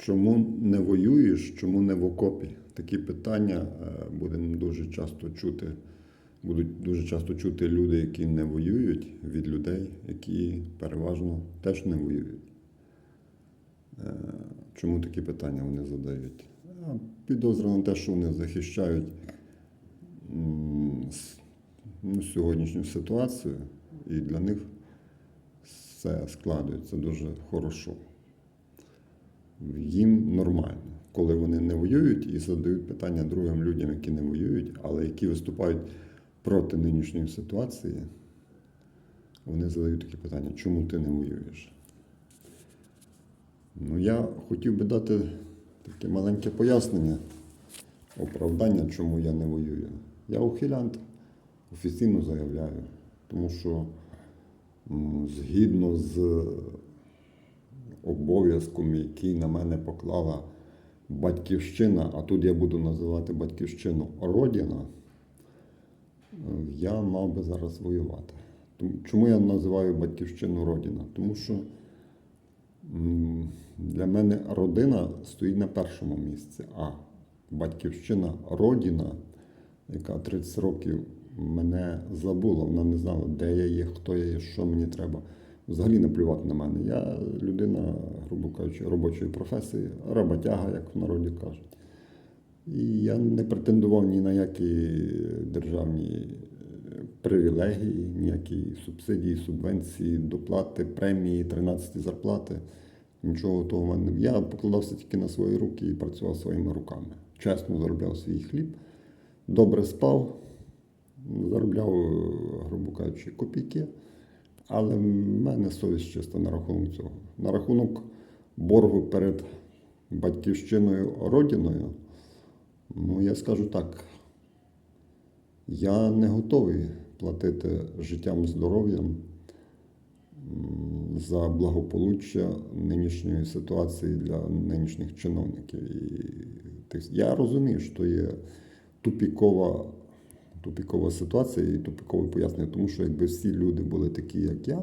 Чому не воюєш, чому не в окопі? Такі питання е, будемо дуже часто чути. Будуть дуже часто чути люди, які не воюють, від людей, які переважно теж не воюють. Е, Чому такі питання вони задають? Підозра на те, що вони захищають ну, сьогоднішню ситуацію, і для них все складується дуже хорошо їм нормально, коли вони не воюють і задають питання другим людям, які не воюють, але які виступають проти нинішньої ситуації, вони задають такі питання, чому ти не воюєш? Ну, я хотів би дати таке маленьке пояснення, оправдання, чому я не воюю. Я ухилянт, офіційно заявляю, тому що згідно з обов'язком, який на мене поклала батьківщина, а тут я буду називати батьківщину Родина, е, я мав би зараз воювати. Чому я називаю батьківщину Родина? Тому що для мене родина стоїть на першому місці, а батьківщина Родина, яка 30 років мене забула, вона не знала, де я є, хто я є, що мені треба. Взагалі не плювати на мене. Я людина, грубо кажучи, робочої професії, роботяга, як в народі кажуть. І я не претендував ні на які державні привілегії, ніякі субсидії, субвенції, доплати, премії, 13 зарплати. Нічого того в мене. не- Я покладався тільки на свої руки і працював своїми руками. Чесно заробляв свій хліб, добре спав, заробляв, грубо кажучи, копійки. Але в мене совість чиста на рахунок цього. На рахунок боргу перед батьківщиною родиною, ну я скажу так, я не готовий платити життям, здоров'ям за благополуччя нинішньої ситуації для нинішніх чиновників. І я розумію, що є тупікова, тупікова ситуація і тупікове пояснення, тому що якби всі люди були такі, як я,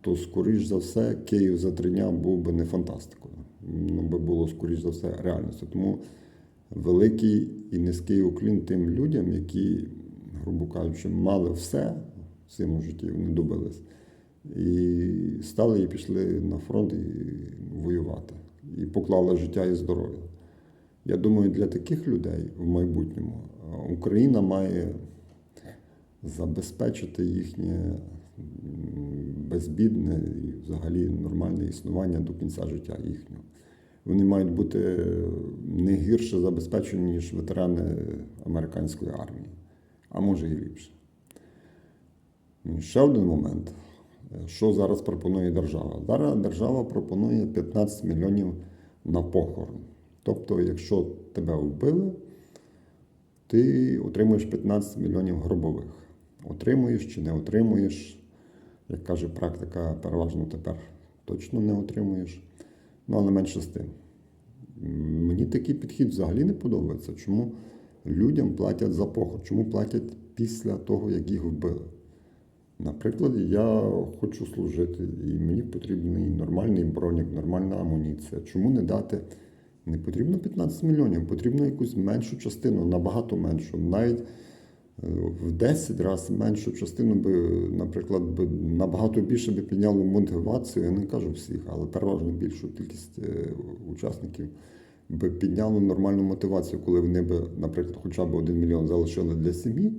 то скоріш за все Київ за три дня був би не фантастикою. Ну, би було скоріш за все реальністю. Тому великий і низький уклін тим людям, які, грубо кажучи, мали все в своєму житті, вони добились. І стали і пішли на фронт і воювати. І поклали життя і здоров'я. Я думаю, для таких людей в майбутньому Україна має забезпечити їхнє безбідне і взагалі нормальне існування до кінця життя їхнього. Вони мають бути не гірше забезпечені, ніж ветерани американської армії, а може і ліпше. Ще один момент. Що зараз пропонує держава? Зараз держава пропонує 15 мільйонів на похорон. Тобто, якщо тебе вбили, ти отримуєш 15 мільйонів гробових. Отримуєш чи не отримуєш, як каже практика, переважно тепер точно не отримуєш. Ну, але менше з тим. Мені такий підхід взагалі не подобається. Чому людям платять за похорон? Чому платять після того, як їх вбили? Наприклад, я хочу служити, і мені потрібний нормальний бронік, нормальна амуніція. Чому не дати? Не потрібно 15 мільйонів, потрібно якусь меншу частину, набагато меншу. Навіть е, в 10 разів меншу частину би, наприклад, би набагато більше би підняло мотивацію, я не кажу всіх, але переважно більшу кількість е, учасників би підняло нормальну мотивацію, коли вони би, наприклад, хоча б 1 мільйон залишили для сім'ї.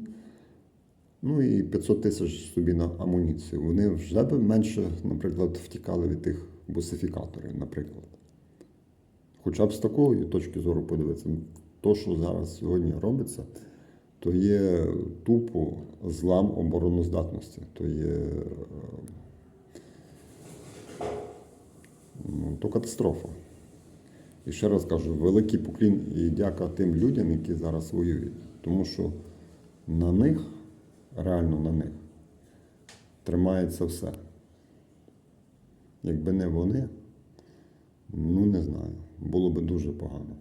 Ну і 500 тисяч собі на амуніцію. Вони вже б менше, наприклад, втікали від тих бусифікаторів, наприклад. Хоча б з такої точки зору подивитися, то, що зараз сьогодні робиться, то є тупо злам обороноздатності, то є е, ну, то катастрофа. І ще раз кажу, великий поклін і дяка тим людям, які зараз воюють. Тому що на них, реально на них, тримається все. Якби не вони, ну не знаю, було би дуже погано.